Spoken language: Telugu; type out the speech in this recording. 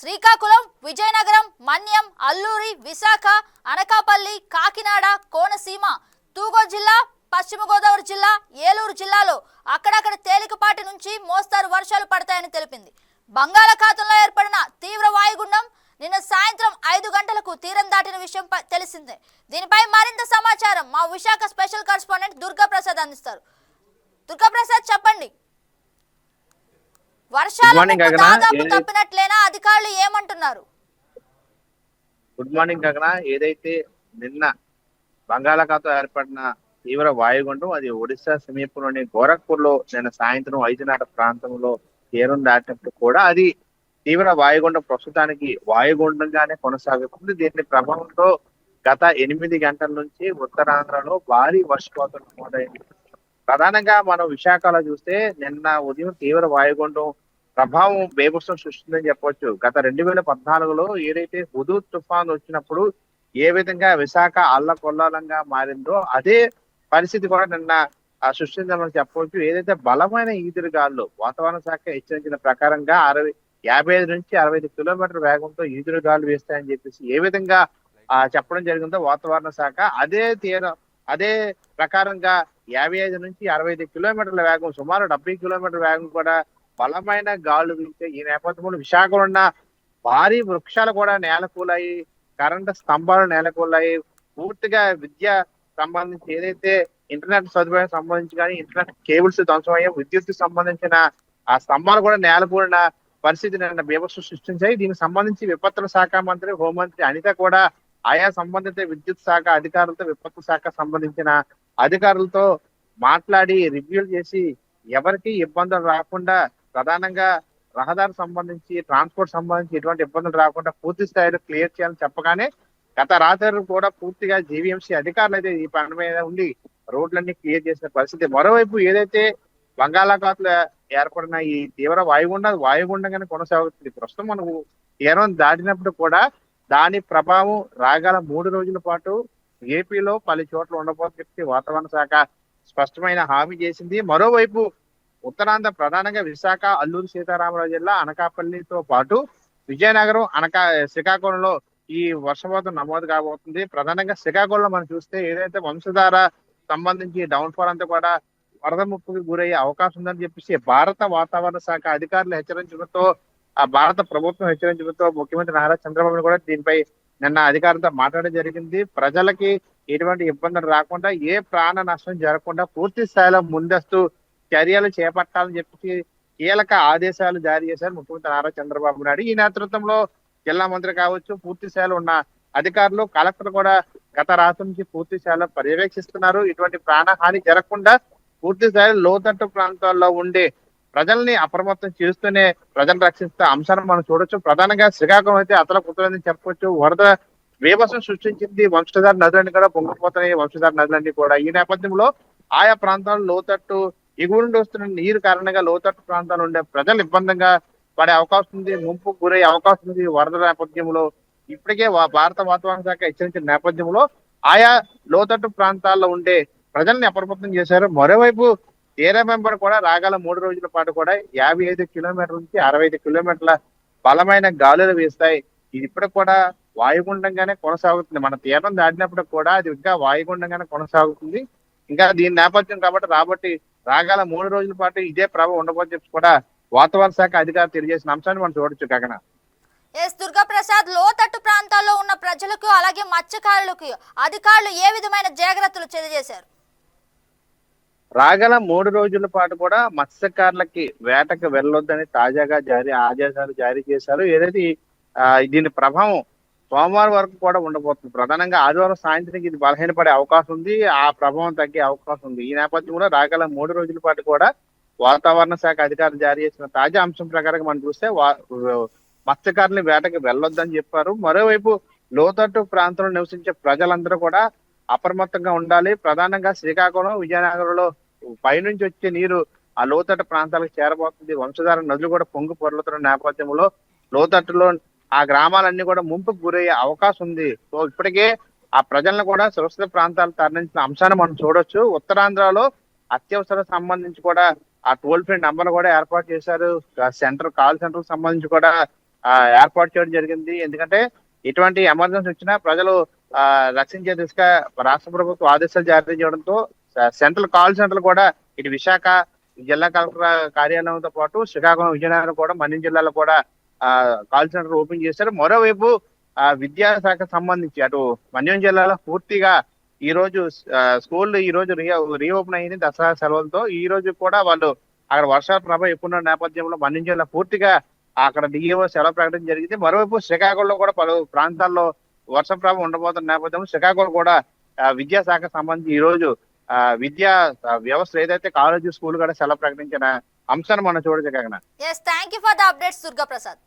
శ్రీకాకుళం విజయనగరం మన్యం అల్లూరి విశాఖ అనకాపల్లి కాకినాడ కోనసీమ తూగో జిల్లా పశ్చిమ గోదావరి జిల్లా ఏలూరు జిల్లాలో అక్కడక్కడ తేలికపాటి నుంచి మోస్తారు వర్షాలు పడతాయని తెలిపింది. బంగాళాఖాతంలో ఏర్పడిన తీవ్ర వాయుగుండం నిన్న సాయంత్రం ఐదు గంటలకు తీరం దాటిన విషయం తెలిసిందే. దీనిపై మరింత సమాచారం మా విశాఖ స్పెషల్ కరెస్పాండెంట్ దుర్గాప్రసాద్ అందిస్తారు. దుర్గాప్రసాద్ చెప్పండి. వర్షాలు morning, ముప్పు గగన. దాదాపు ఏ- తప్పినట్లేనా? అధికారులు ఏమంటున్నారు? గుడ్ మార్నింగ్ గగన. ఏదైతే నిన్న బంగాళాఖాతం ఏర్పడిన తీవ్ర వాయుగుండం అది ఒడిశా సమీపంలోని గోరఖ్పూర్లో నిన్న సాయంత్రం ఐదునాట ప్రాంతంలో తీరం దాటినప్పుడు కూడా అది తీవ్ర వాయుగుండం. ప్రస్తుతానికి వాయుగుండంగానే కొనసాగుతుంది. దీని ప్రభావంతో గత ఎనిమిది గంటల నుంచి ఉత్తరాంధ్రలో భారీ వర్షపాతం నమోదైంది. ప్రధానంగా మనం విశాఖలో చూస్తే నిన్న ఉదయం తీవ్ర వాయుగుండం ప్రభావం బేభత్సం సృష్టిందని చెప్పవచ్చు గత రెండు వేల పద్నాలుగులో ఏదైతే హుదూ తుఫాన్ వచ్చినప్పుడు ఏ విధంగా విశాఖ అల్లకొల్లాలంగా మారిందో అదే పరిస్థితి కూడా నిన్న సృష్టిందని సృష్టించామని చెప్పవచ్చు ఏదైతే బలమైన ఈదురుగాలు వాతావరణ శాఖ హెచ్చరించిన ప్రకారంగా అరవై యాభై ఐదు నుంచి అరవై ఐదు కిలోమీటర్ వేగంతో ఈదురుగాలు వేస్తాయని చెప్పేసి ఏ విధంగా ఆ చెప్పడం జరిగిందో వాతావరణ శాఖ అదే తీర అదే ప్రకారంగా యాభై ఐదు నుంచి అరవై ఐదు కిలోమీటర్ల వేగం సుమారు డెబ్బై కిలోమీటర్ల వేగం కూడా బలమైన గాలు వీస్తే ఈ నేపథ్యంలో విశాఖలో ఉన్న భారీ వృక్షాలు కూడా నేలకూలాయి కరెంటు స్తంభాలు నేలకూలాయి. పూర్తిగా విద్య సంబంధించి ఏదైతే ఇంటర్నెట్ సదుపాయం సంబంధించి కానీ ఇంటర్నెట్ కేబుల్స్ ధ్వంసమయ్యాయి విద్యుత్ సంబంధించిన ఆ స్తంభాలు కూడా నేలకూలిన పరిస్థితి నిన్న బీభత్సం సృష్టించాయి. దీనికి సంబంధించి విపత్తుల శాఖ మంత్రి హోంమంత్రి అనిత కూడా ఆయా సంబంధిత విద్యుత్ శాఖ అధికారులతో విపత్తు శాఖ సంబంధించిన అధికారులతో మాట్లాడి రివ్యూలు చేసి ఎవరికి ఇబ్బందులు రాకుండా ప్రధానంగా రహదారి సంబంధించి ట్రాన్స్పోర్ట్ సంబంధించి ఎటువంటి ఇబ్బందులు రాకుండా పూర్తి స్థాయిలో క్లియర్ చేయాలని చెప్పగానే గత రాత్రి కూడా పూర్తిగా జీవీఎంసీ అధికారులు అయితే ఈ పని మీద ఉండి రోడ్లన్నీ క్లియర్ చేసిన పరిస్థితి. మరోవైపు ఏదైతే బంగాళాఖాతంలో ఏర్పడిన ఈ తీవ్ర వాయుగుండ వాయుగుండంగానే కొనసాగుతుంది. ప్రస్తుతం మనకు తీరం దాటినప్పుడు కూడా దాని ప్రభావం రాగల మూడు రోజుల పాటు ఏపీలో పలు చోట్ల ఉండబోతున్న వాతావరణ శాఖ స్పష్టమైన హామీ చేసింది. మరోవైపు ఉత్తరాంధ్ర ప్రధానంగా విశాఖ అల్లూరు సీతారామరాజు జిల్లా అనకాపల్లితో పాటు విజయనగరం అనకా శ్రీకాకుళంలో ఈ వర్షపాతం నమోదు కాబోతుంది. ప్రధానంగా శ్రీకాకుళంలో మనం చూస్తే ఏదైతే వంశధార సంబంధించి డౌన్ ఫాల్ అంతా కూడా వరద ముప్పుకి గురయ్యే అవకాశం ఉందని చెప్పేసి భారత వాతావరణ శాఖ అధికారులు హెచ్చరించడంతో ఆ భారత ప్రభుత్వం హెచ్చరించడంతో ముఖ్యమంత్రి నారా చంద్రబాబు కూడా దీనిపై నిన్న అధికారులతో మాట్లాడడం జరిగింది. ప్రజలకి ఎటువంటి ఇబ్బందులు రాకుండా ఏ ప్రాణ నష్టం జరగకుండా పూర్తి స్థాయిలో ముందస్తు చర్యలు చేపట్టాలని చెప్పి కీలక ఆదేశాలు జారీ చేశారు ముఖ్యమంత్రి నారా చంద్రబాబు నాయుడు. ఈ నేతృత్వంలో జిల్లా మంత్రి కావచ్చు పూర్తి స్థాయిలో ఉన్న అధికారులు కలెక్టర్ కూడా గత రాత్రి నుంచి పూర్తి స్థాయిలో పర్యవేక్షిస్తున్నారు. ఇటువంటి ప్రాణహాని జరగకుండా పూర్తి స్థాయిలో లోతట్టు ప్రాంతాల్లో ఉండే ప్రజల్ని అప్రమత్తం చేస్తూనే ప్రజలు రక్షిస్తే అంశాన్ని మనం చూడొచ్చు. ప్రధానంగా శ్రీకాకుళం అయితే అతల కుతలని చెప్పొచ్చు. వరద బీభత్సం సృష్టించింది వంశధార నదులన్నీ కూడా పొంగిపోతున్నాయి. వంశధార నదులన్నీ కూడా. ఈ నేపథ్యంలో ఆయా ప్రాంతాల్లో లోతట్టు ఎగువ నుండి వస్తున్న నీరు కారణంగా లోతట్టు ప్రాంతాలు ఉండే ప్రజలు ఇబ్బందిగా పడే అవకాశం ఉంది. ముంపు గురయ్యే అవకాశం ఉంది. వరద నేపథ్యంలో ఇప్పటికే భారత వాతావరణ శాఖ హెచ్చరించిన నేపథ్యంలో ఆయా లోతట్టు ప్రాంతాల్లో ఉండే ప్రజల్ని అప్రమత్తం చేశారు. మరోవైపు తీర వెంబడి కూడా రాగల మూడు రోజుల పాటు కూడా యాభై ఐదు కిలోమీటర్ల నుంచి అరవై ఐదు కిలోమీటర్ల బలమైన గాలులు వీస్తాయి. ఇది ఇప్పటికి కూడా వాయుగుండంగానే కొనసాగుతుంది. మన తీరం దాటినప్పుడు కూడా అది ఇంకా వాయుగుండంగానే కొనసాగుతుంది. ఇంకా దీని నేపథ్యం కాబట్టి రాబట్టి రాగల మూడు రోజుల పాటు ఇదే ప్రభావం ఉండబోని చెప్పి కూడా వాతావరణ శాఖ అధికారులు తెలియజేసిన అంశాన్ని మనం చూడొచ్చు గగన. ఎస్ దుర్గా ప్రసాద్ లోతట్టు ప్రాంతాల్లో ఉన్న ప్రజలకు అలాగే మత్స్యకారులకు అధికారులు ఏ విధమైన జాగ్రత్తలు తెలియజేశారు? రాగల మూడు రోజుల పాటు కూడా మత్స్యకారులకి వేటకు వెళ్ళొద్దని తాజాగా జారీ ఆదేశాలు జారీ చేశారు. ఏదైతే దీని ప్రభావం సోమవారం వరకు కూడా ఉండబోతుంది. ప్రధానంగా ఆదివారం సాయంత్రానికి ఇది బలహీనపడే అవకాశం ఉంది. ఆ ప్రభావం తగ్గే అవకాశం ఉంది. ఈ నేపథ్యంలో రాగల మూడు రోజుల పాటు కూడా వాతావరణ శాఖ అధికారులు జారీ చేసిన తాజా అంశం ప్రకారం మనం చూస్తే వా- మత్స్యకారులు వేటకి వెళ్ళొద్దని చెప్పారు. మరోవైపు లోతట్టు ప్రాంతంలో నివసించే ప్రజలందరూ కూడా అప్రమత్తంగా ఉండాలి. ప్రధానంగా శ్రీకాకుళం విజయనగరంలో పైనుంచి వచ్చే నీరు ఆ లోతట్ట ప్రాంతాలకు చేరబోతుంది. వంశధార నదులు కూడా పొంగు పొరలుతున్న నేపథ్యంలో లోతట్టులో ఆ గ్రామాలన్నీ కూడా ముంపుకు గురయ్యే అవకాశం ఉంది. సో ఇప్పటికే ఆ ప్రజలను కూడా సురక్షిత ప్రాంతాలు తరలించిన అంశాన్ని మనం చూడొచ్చు. ఉత్తరాంధ్రలో అత్యవసర సంబంధించి కూడా ఆ టోల్ ఫ్రీ నంబర్ కూడా ఏర్పాటు చేశారు. సెంటర్ కాల్ సెంటర్ సంబంధించి కూడా ఆ, ఏర్పాటు చేయడం జరిగింది. ఎందుకంటే ఇటువంటి ఎమర్జెన్సీ వచ్చినా ప్రజలు ఆ, రక్షించే దిశగా రాష్ట్ర ప్రభుత్వం ఆదేశాలు జారీ చేయడంతో సెంట్రల్ కాల్ సెంటర్ కూడా ఇటు విశాఖ జిల్లా కలెక్టర్ కార్యాలయంతో పాటు శ్రీకాకుళం విజయనగరం కూడా మన్యం జిల్లాలో కూడా ఆ, కాల్ సెంటర్ ఓపెన్ చేశారు. మరోవైపు ఆ విద్యాశాఖ సంబంధించి అటు మన్యం జిల్లాలో పూర్తిగా ఈ రోజు స్కూల్ ఈ రోజు రీ రీఓపెన్ అయింది దసరా సెలవులతో. ఈ రోజు కూడా వాళ్ళు అక్కడ వర్షాల ప్రభావం ఎక్కువ నేపథ్యంలో మన్యం జిల్లా పూర్తిగా అక్కడ డిఏఓ సెలవు ప్రకటన జరిగింది. మరోవైపు శ్రీకాకుళంలో కూడా పలు ప్రాంతాల్లో వర్ష ప్రభావం ఉండబోతున్న నేపథ్యంలో శ్రీకాకుళం కూడా విద్యాశాఖ సంబంధించి ఈ రోజు విద్యా వ్యవస్థ ఏదైతే కాలేజీ స్కూల్ కూడా సెలవు ప్రకటించిన అంశాన్ని మనం చూడగలిగిన yes thank you for the updates Durga Prasad